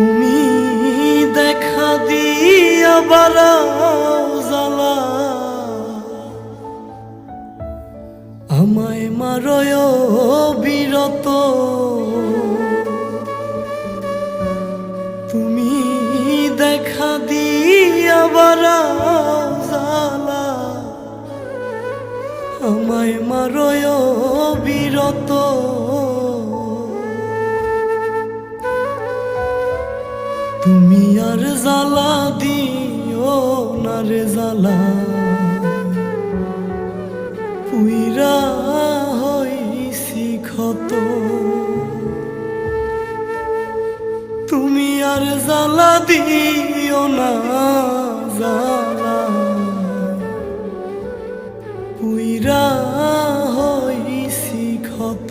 তুমি দেখা দিয়া বারাও জ্বালা। আমায় মারয় বিরত। তুমি দেখা দিয়া বারাও জ্বালা। আমায় মারয় বিরত। তুমি আর জ্বালা দিও না রে জ্বালা। পুইরা হইছি ক্ষত। তুমি আর জ্বালা দিও না জ্বালা। পুইরা হইছি ক্ষত।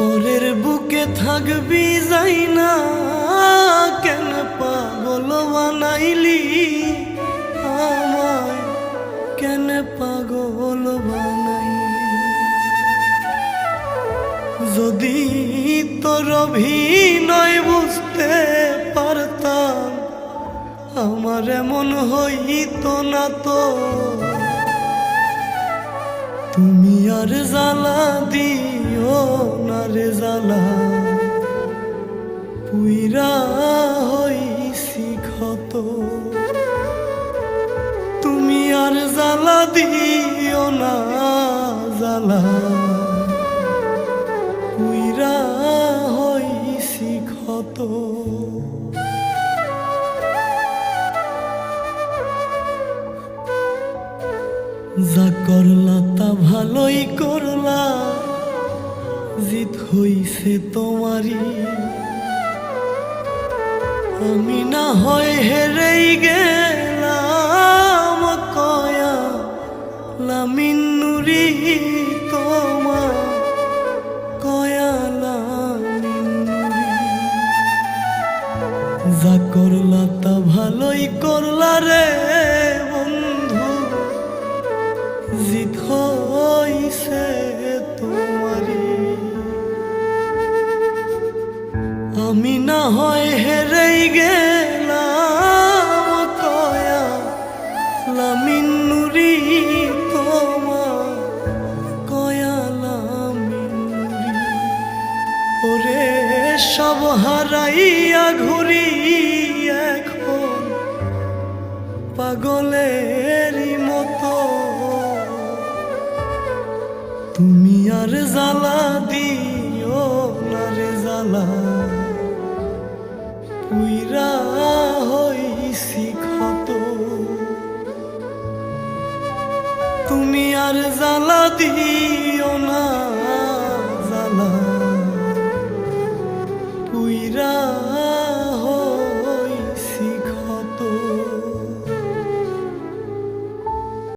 পরের বুকে থাকবি যাই না কেন পাগল বানাইলি আমায়? কেন পাগল বানাইলি? যদি তোর অভিনয় বুঝতে পারতাম, আমার এমন হইতো না তো। তুমি আর জ্বালা দিও না রে জ্বালা পুইরা হইছি ক্ষত। তুমি আর জ্বালা দিও না জ্বালা, পুইরা হইছি ক্ষত। যা করলা তা ভালোই করলা জিত হইছে তোমারই। আমি না হয় হেরেই গেলাম, কয়া লামিনুরি তোমার, কয়া লামিনুরি যা করলা তা ভালোই করলা রে। আমি না হয় হেরেই গেলাম কয়া লামিনুরি তোমার কয়া লামিনুরি ওরে সব হারাইয়া ঘুরি এখন পাগলেরই মতো। তুমি আর জ্বালা দিও না রে জ্বালা। পুইরা হইছি ক্ষত। তুমি আর জ্বালা দিও না জ্বালা। পুইরা